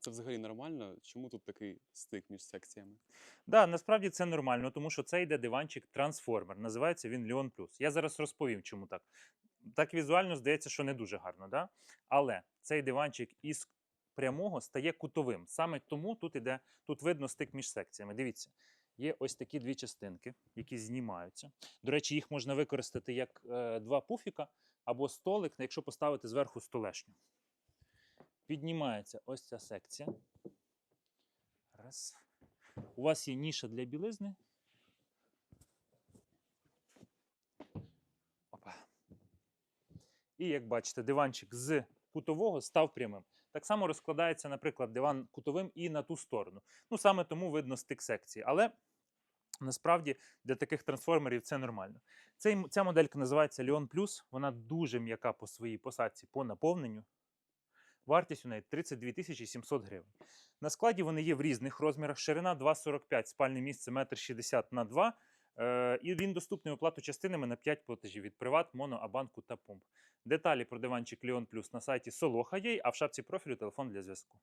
це взагалі нормально? Чому тут такий стик між секціями? Да, насправді це нормально, тому що це йде диванчик трансформер. Називається він Леон Плюс. Я зараз розповім, чому так. Так візуально здається, що не дуже гарно, да? але цей диванчик із прямого стає кутовим. Саме тому тут іде, тут видно стик між секціями. Дивіться, є ось такі дві частинки, які знімаються. До речі, їх можна використати як е, два пуфіка або столик, якщо поставити зверху столешню. Піднімається ось ця секція. Раз. У вас є ніша для білизни. Опа. І як бачите, диванчик з кутового став прямим. Так само розкладається, наприклад, диван кутовим і на ту сторону. Ну, саме тому видно стик секції. Але насправді для таких трансформерів це нормально. Цей, ця моделька називається Leon Plus. Вона дуже м'яка по своїй посадці по наповненню. Вартість у неї 32 тисячі 700 гривень. На складі вони є в різних розмірах. Ширина 2,45, спальне місце 1,60 на 2 Е, і він доступний оплату частинами на 5 платежів від Приват, Моно, Абанку та Пумп. Деталі про диванчик Ліон Плюс на сайті Soloha.ua, а в шапці профілю телефон для зв'язку.